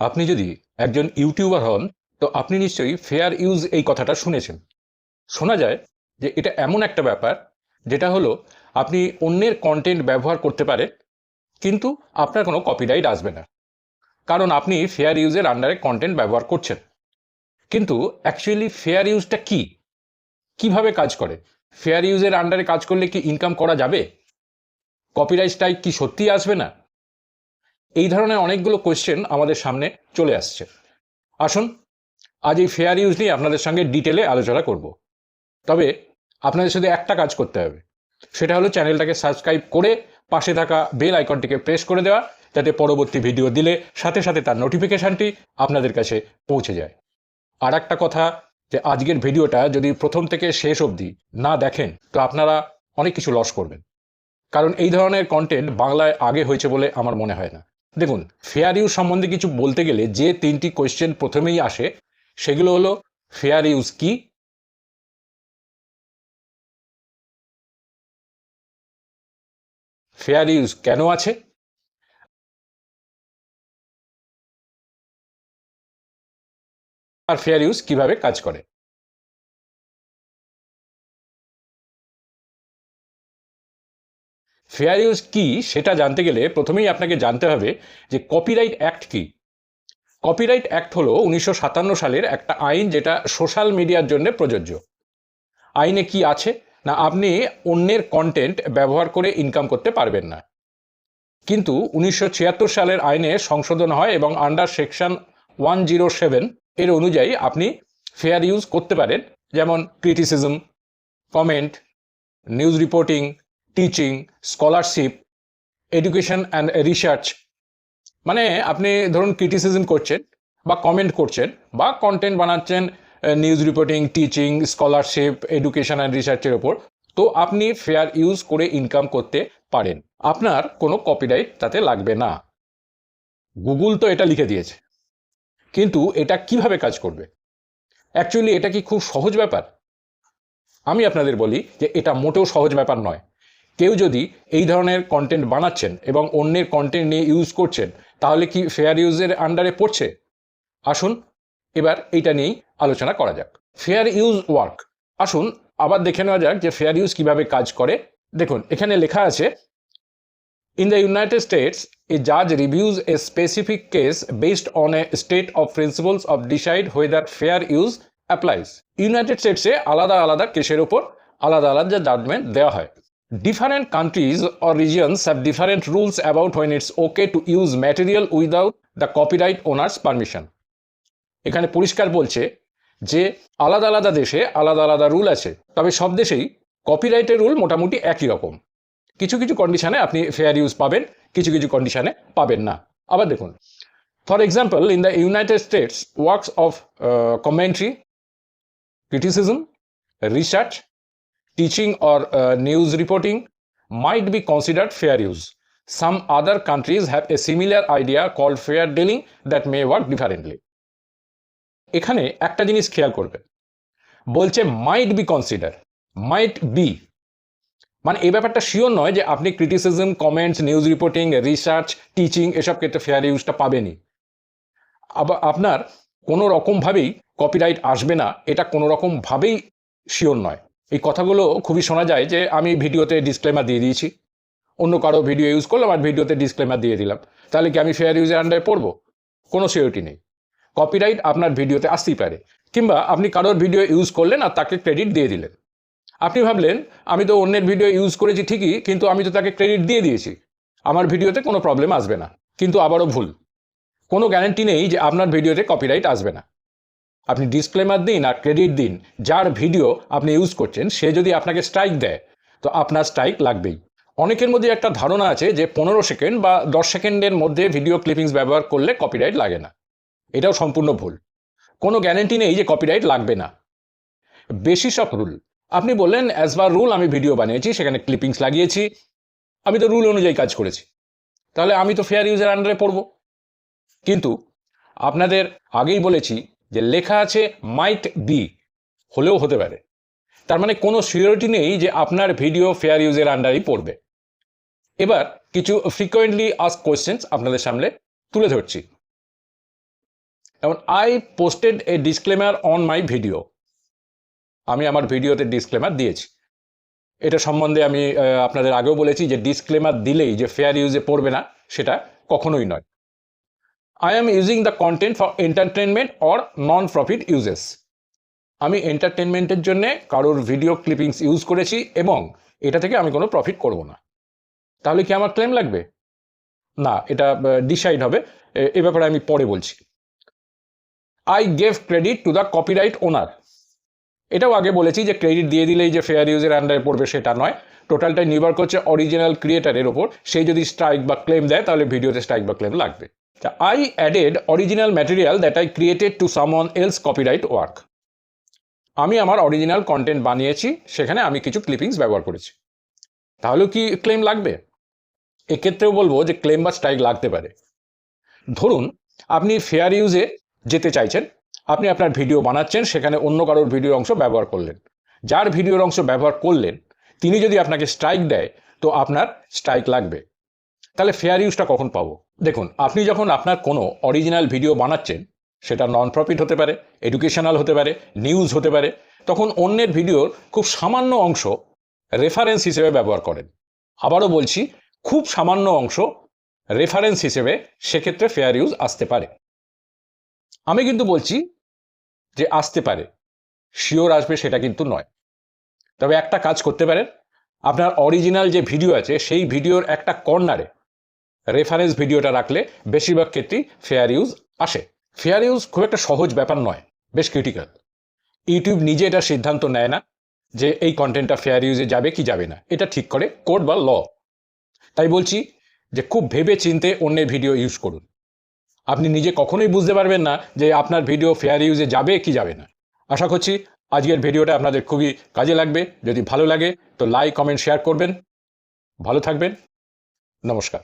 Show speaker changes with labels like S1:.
S1: আপনি যদি একজন ইউটিউবার হন, তো আপনি নিশ্চয়ই ফেয়ার ইউজ এই কথাটা শুনেছেন। শোনা যায় যে এটা এমন একটা ব্যাপার, যেটা হলো আপনি অন্যের কন্টেন্ট ব্যবহার করতে পারেন কিন্তু আপনার কোনো কপিরাইট আসবে না। কারণ আপনি ফেয়ার ইউজের আন্ডারে কন্টেন্ট ব্যবহার করছেন। কিন্তু অ্যাকচুয়ালি ফেয়ার ইউজটা কি? কীভাবে কাজ করে? ফেয়ার ইউজের আন্ডারে কাজ করলে কি ইনকাম করা যাবে? কপিরাইট স্ট্রাইক কি সত্যিই আসবে না? এই ধরনের অনেকগুলো কোয়েশ্চেন আমাদের সামনে চলে আসছে। আসুন, আজ এই ফেয়ার ইউজ নিয়ে আপনাদের সঙ্গে ডিটেলে আলোচনা করব। তবে আপনাদের শুধু একটা কাজ করতে হবে। সেটা হলো চ্যানেলটাকে সাবস্ক্রাইব করে পাশে থাকা বেল আইকনটিকে প্রেস করে দেওয়া, যাতে পরবর্তী ভিডিও দিলে সাথে সাথে তার নোটিফিকেশানটি আপনাদের কাছে পৌঁছে যায়। আর একটা কথা যে আজকের ভিডিওটা যদি প্রথম থেকে শেষ অবধি না দেখেন, তো আপনারা অনেক কিছু লস করবেন। কারণ এই ধরনের কন্টেন্ট বাংলায় আগে হয়েছে বলে আমার মনে হয় না। দেখুন ফেয়ার ইউজ সম্বন্ধে কিছু বলতে গেলে যে তিনটি কোয়েশ্চেন প্রথমেই আসে, সেগুলো হলো ফেয়ার ইউজ কি? ফেয়ার ইউজ কেন আছে? আর ফেয়ার ইউজ কীভাবে কাজ করে? ফেয়ার ইউজ কি সেটা জানতে গেলে প্রথমেই আপনাকে জানতে হবে যে কপিরাইট অ্যাক্ট কি। কপিরাইট অ্যাক্ট হলো উনিশশো সাতান্ন সালের একটা আইন যেটা সোশ্যাল মিডিয়ার জন্য প্রযোজ্য। আইনে কি আছে? না, আপনি অন্যের কন্টেন্ট ব্যবহার করে ইনকাম করতে পারবেন না। কিন্তু উনিশশো ছিয়াত্তর সালের আইনে সংশোধন হয় এবং under section one zero seven এর অনুযায়ী আপনি ফেয়ার ইউজ করতে পারেন। যেমন criticism comment news reporting teaching scholarship education and research মানে আপনি ধরুন ক্রিটিসিজম করছেন বা কমেন্ট করছেন বা কন্টেন্ট বানাচ্ছেন news reporting teaching scholarship education and রিসার্চের ওপর, তো আপনি ফেয়ার ইউজ করে ইনকাম করতে পারেন। আপনার কোনো কপিরাইট তাতে লাগবে না। গুগল তো এটা লিখে দিয়েছে। কিন্তু এটা কীভাবে কাজ করবে? অ্যাকচুয়ালি এটা কি খুব সহজ ব্যাপার? আমি আপনাদের বলি যে এটা মোটেও সহজ ব্যাপার নয়। কেউ যদি এই ধরনের কন্টেন্ট বানাচ্ছেন এবং অন্যের কন্টেন্ট নিয়ে ইউজ করছেন, তাহলে কি ফেয়ার ইউজের আন্ডারে পড়ছে? আসুন, এবার এইটা নিয়েই আলোচনা করা যাক। ফেয়ার ইউজ ওয়ার্ক আসুন, আবার দেখে নেওয়া যাক যে ফেয়ার ইউজ কীভাবে কাজ করে। দেখুন, এখানে লেখা আছে in the United States a জাজ reviews a specific case based on a state of principles of decide whether fair use applies United স্টেটসে আলাদা আলাদা কেসের ওপর আলাদা আলাদা জাজমেন্ট দেওয়া হয়। Different countries or regions have different rules about when it's okay to use material without the copyright owner's permission. এখানে পরিষ্কার বলছে যে আলাদা আলাদা দেশে আলাদা আলাদা রুল আছে। তবে সব দেশেই কপিরাইটের রুল মোটামুটি একই রকম। কিছু কিছু কন্ডিশনে আপনি ফেয়ার ইউজ পাবেন, কিছু কিছু কন্ডিশনে পাবেন না। আবার দেখুন for example in the United States works of commentary criticism research teaching or uh, news reporting might be considered fair use. Some other countries have a similar idea called fair dealing that may work differently. এখানে একটা জিনিস খেয়াল করবেন। বলছে might be consider might be মানে এই ব্যাপারটা sure নয় যে আপনি criticism comments news reporting research teaching এসব ক্ষেত্রে ফেয়ার ইউজটা পাবেনই। আবার আপনার কোনো রকমভাবেই কপিরাইট আসবে না। এটা কোনো রকমভাবেই শিওর নয়। এই কথাগুলো খুবই শোনা যায় যে আমি ভিডিওতে ডিসক্লেমার দিয়ে দিয়েছি। অন্য কারও ভিডিও ইউজ করলাম আর ভিডিওতে ডিসক্লেমার দিয়ে দিলাম। তাহলে কি আমি ফেয়ার ইউজের আন্ডারে পড়ব? কোনো সিওরিটি নেই। কপিরাইট আপনার ভিডিওতে আসতেই পারে। কিংবা আপনি কারোর ভিডিও ইউজ করলেন আর তাকে ক্রেডিট দিয়ে দিলেন। আপনি ভাবলেন, আমি তো অন্যের ভিডিও ইউজ করেছি ঠিকই, কিন্তু আমি তো তাকে ক্রেডিট দিয়ে দিয়েছি। আমার ভিডিওতে কোনো প্রবলেম আসবে না। কিন্তু আবারও ভুল। কোনো গ্যারান্টি নেই যে আপনার ভিডিওতে কপিরাইট আসবে না। আপনি ডিসক্লেমার দিন আর ক্রেডিট দিন, যার ভিডিও আপনি ইউজ করছেন, সে যদি আপনাকে স্ট্রাইক দেয়, তো আপনার স্ট্রাইক লাগবেই। অনেকের মধ্যে একটা ধারণা আছে যে পনেরো সেকেন্ড বা দশ সেকেন্ডের মধ্যে ভিডিও ক্লিপিংস ব্যবহার করলে কপিরাইট লাগে না। এটাও সম্পূর্ণ ভুল। কোনো গ্যারেন্টি নেই যে কপিরাইট লাগবে না। বেশি সব রুল আপনি বললেন অ্যাজ বার রুল আমি ভিডিও বানিয়েছি, সেখানে ক্লিপিংস লাগিয়েছি। আমি তো রুল অনুযায়ী কাজ করেছি। তাহলে আমি তো ফেয়ার ইউজের আন্ডারে পড়ব। কিন্তু আপনাদের আগেই বলেছি যে লেখা আছে মাইট বি হলেও হতে পারে। তার মানে কোনো সিওরিটি নেই যে আপনার ভিডিও ফেয়ার ইউজের আন্ডারই পড়বে। এবার কিছু ফ্রিকোয়েন্টলি আস্ক কোয়েশ্চেন্স আপনাদের সামনে তুলে ধরছি। যেমন I posted a disclaimer on my video আমি আমার ভিডিওতে ডিসক্লেমার দিয়েছি। এটা সম্বন্ধে আমি আপনাদের আগেও বলেছি যে ডিসক্লেমার দিলেই যে ফেয়ার ইউজে পড়বে না, সেটা কখনোই নয়। Am using the content for entertainment or non profit uses আমি এন্টারটেনমেন্টের জন্য কারোর ভিডিও ক্লিপিংস ইউজ করেছি এবং এটা থেকে আমি কোনো প্রফিট করব না। তাহলে কি আমার ক্লেম লাগবে? না, এটা ডিসাইড হবে। এ- ব্যাপারে আমি পরে বলছি। I gave credit to the copyright owner এটাও আগে বলেছি যে ক্রেডিট দিয়ে দিলেই যে ফেয়ার ইউজের আন্ডারে পড়বে সেটা নয়। টোটালটাই নির্ভর করছে অরিজিনাল ক্রিয়েটারের ওপর। সেই যদি স্ট্রাইক বা ক্লেম দেয়, তাহলে ভিডিওতে স্ট্রাইক বা ক্লেম লাগবে। I added original material that I created to someone else copyright work আমি আমার অরিজিনাল কন্টেন্ট বানিয়েছি, সেখানে আমি কিছু ক্লিপিংস ব্যবহার করেছি। তাহলেও কি ক্লেম লাগবে? এক্ষেত্রেও বলব যে ক্লেম বা স্ট্রাইক লাগতে পারে। ধরুন, আপনি ফেয়ার ইউজে যেতে চাইছেন, আপনি আপনার ভিডিও বানাচ্ছেন, সেখানে অন্য কারোর ভিডিওর অংশ ব্যবহার করলেন। যার ভিডিওর অংশ ব্যবহার করলেন, তিনি যদি আপনাকে স্ট্রাইক দেয়, তো আপনার স্ট্রাইক লাগবে। তাহলে ফেয়ার ইউজটা কখন পাবো? দেখুন, আপনি যখন আপনার কোনো অরিজিনাল ভিডিও বানাচ্ছেন, সেটা নন প্রফিট হতে পারে এডুকেশনাল হতে পারে নিউজ হতে পারে, তখন অন্যের ভিডিওর খুব সামান্য অংশ রেফারেন্স হিসেবে ব্যবহার করেন। আবারও বলছি, খুব সামান্য অংশ রেফারেন্স হিসেবে সেক্ষেত্রে ফেয়ার ইউজ আসতে পারে। আমি কিন্তু বলছি যে আসতে পারে শিওর আসবে সেটা কিন্তু নয়। তবে একটা কাজ করতে পারেন, আপনার অরিজিনাল যে ভিডিও আছে, সেই ভিডিওর একটা কর্নারে রেফারেন্স ভিডিওটা রাখলে বেশিরভাগ ক্ষেত্রেই ফেয়ার ইউজ আসে। ফেয়ার ইউজ খুব একটা সহজ ব্যাপার নয়, বেশ ক্রিটিক্যাল ইউটিউব নিজে এটা সিদ্ধান্ত নেয় না যে এই কন্টেন্টটা ফেয়ার ইউজে যাবে কি যাবে না, এটা ঠিক করে কোড বা ল তাই বলছি যে খুব ভেবে চিনতে অন্যের ভিডিও ইউজ করুন। আপনি নিজে কখনোই বুঝতে পারবেন না যে আপনার ভিডিও ফেয়ার ইউজে যাবে কি যাবে না। আশা করছি আজকের ভিডিওটা আপনাদের খুবই কাজে লাগবে। যদি ভালো লাগে তো লাইক কমেন্ট শেয়ার করবেন। ভালো থাকবেন। নমস্কার।